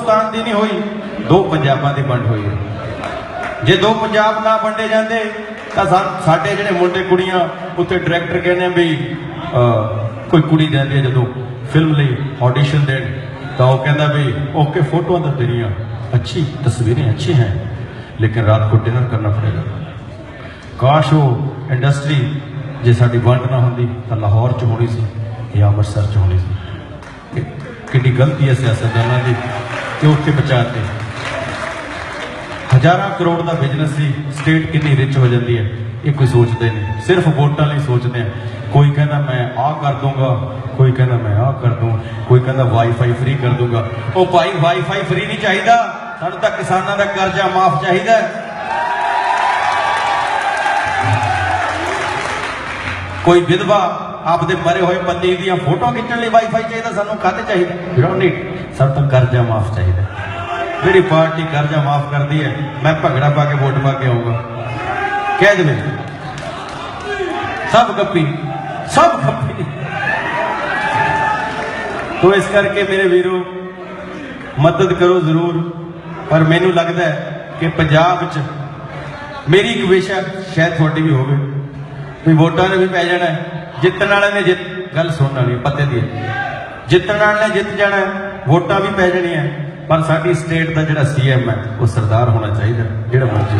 ਹਿੰਦੁਸਤਾਨ ਦੀ ਨਹੀਂ ਹੋਈ, ਦੋ ਪੰਜਾਬਾਂ ਦੀ ਵੰਡ ਹੋਈ ਹੈ। ਜੇ ਦੋ ਪੰਜਾਬ ਨਾ ਵੰਡੇ ਜਾਂਦੇ, ਤਾਂ ਸਾਡੇ ਜਿਹੜੇ ਮੁੰਡੇ ਕੁੜੀਆਂ, ਉੱਥੇ ਡਾਇਰੈਕਟਰ ਕਹਿੰਦੇ ਵੀ ਕੋਈ ਕੁੜੀ ਜਾਂਦੀ ਹੈ ਜਦੋਂ ਫਿਲਮ ਲਈ ਆਡੀਸ਼ਨ ਦੇਣ, ਤਾਂ ਉਹ ਕਹਿੰਦਾ ਵੀ, ਓਕੇ, ਫੋਟੋਆਂ ਤਾਂ ਤੇਰੀਆਂ, ਅੱਛੀ ਤਸਵੀਰਾਂ ਅੱਛੀ ਹੈ, ਲੇਕਿਨ ਰਾਤ ਕੋ ਡਿਨਰ ਕਰਨਾ ਪੜੇਗਾ। ਕਾਸ਼ ਉਹ ਇੰਡਸਟਰੀ ਜੇ ਸਾਡੀ ਵੰਡ ਨਾ ਹੁੰਦੀ, ਤਾਂ ਲਾਹੌਰ ਚ ਹੋਣੀ ਸੀ ਜਾਂ ਅੰਮ੍ਰਿਤਸਰ ਚ ਹੋਣੀ ਸੀ। ਕਿੰਨੀ ਗਲਤੀ ਹੈ ਸਿਆਸਤਦਾਨਾਂ ਦੀ। ਕਿ ਉੱਥੇ ਬਚਾਤੇ ਹਜ਼ਾਰਾਂ ਕਰੋੜ ਦਾ ਬਿਜ਼ਨਸ ਸੀ ਸਟੇਟ ਕਿੰਨੀ ਰਿਚ ਹੋ ਜਾਂਦੀ ਹੈ, ਇਹ ਕੋਈ ਸੋਚਦੇ ਨਹੀਂ। ਸਿਰਫ ਵੋਟਾਂ ਲਈ ਸੋਚਦੇ ਆ। ਕੋਈ ਕਹਿੰਦਾ ਮੈਂ ਆਹ ਕਰ ਦੂੰਗਾ ਕੋਈ ਕਹਿੰਦਾ ਮੈਂ ਆਹ ਕਰ ਦੂੰ ਕੋਈ ਕਹਿੰਦਾ ਵਾਈਫਾਈ ਫ੍ਰੀ ਕਰ ਦੂੰਗਾ ਉਹ ਭਾਈ ਵਾਈਫਾਈ ਫ੍ਰੀ ਨਹੀਂ ਚਾਹੀਦਾ। ਸਾਨੂੰ ਤਾਂ ਕਿਸਾਨਾਂ ਦਾ ਕਰਜ਼ਾ ਮਾਫ ਚਾਹੀਦਾ ਕੋਈ ਵਿਧਵਾ ਆਪਦੇ ਮਰੇ ਹੋਏ ਪਤੀ ਦੀਆਂ ਫੋਟੋ ਖਿੱਚਣ ਲਈ ਵਾਈਫਾਈ ਚਾਹੀਦਾ, ਸਾਨੂੰ ਕਾਹਤੇ ਚਾਹੀਦਾ? ਵੀ ਡੋਨਟ ਨੀਡ ਸਾਨੂੰ ਤਾਂ ਕਰਜ਼ਾ ਮਾਫ ਚਾਹੀਦਾ। ਜਿਹੜੀ ਪਾਰਟੀ ਕਰਜ਼ਾ ਮਾਫ ਕਰਦੀ ਹੈ, ਮੈਂ ਭੰਗੜਾ ਪਾ ਕੇ ਵੋਟ ਪਾ ਕੇ ਆਊਂਗਾ। ਕਹਿ ਦੇਵੇ। ਸਭ ਗੱਪੀ ਸਭ ਗੱਪੀ। ਤੋ ਇਸ ਕਰਕੇ ਮੇਰੇ ਵੀਰੋ, ਮਦਦ ਕਰੋ ਜ਼ਰੂਰ। ਪਰ ਮੈਨੂੰ ਲੱਗਦਾ ਹੈ ਕਿ ਪੰਜਾਬ 'ਚ ਮੇਰੀ ਇੱਕ ਵਿਸ਼ਾ ਸ਼ਾਇਦ ਤੁਹਾਡੀ ਵੀ ਹੋਵੇ। ਵੀ ਵੋਟਾਂ ਨੇ ਵੀ ਪੈ ਜਾਣਾ ਜਿੱਤਣ ਵਾਲੇ ਨੇ ਜਿੱਤ ਗੱਲ ਸੁਣਨ ਵਾਲੀ ਹੈ, ਪੱਤੇ ਦੀ ਹੈ। ਜਿੱਤਣ ਵਾਲੇ ਨੇ ਜਿੱਤ ਜਾਣਾ ਵੋਟਾਂ ਵੀ ਪੈ ਜਾਣੀਆਂ ਪਰ ਸਾਡੀ ਸਟੇਟ ਦਾ ਜਿਹੜਾ ਸੀਐਮ ਹੈ ਉਹ ਸਰਦਾਰ ਹੋਣਾ ਚਾਹੀਦਾ ਜਿਹੜਾ ਮਰਜ਼ੀ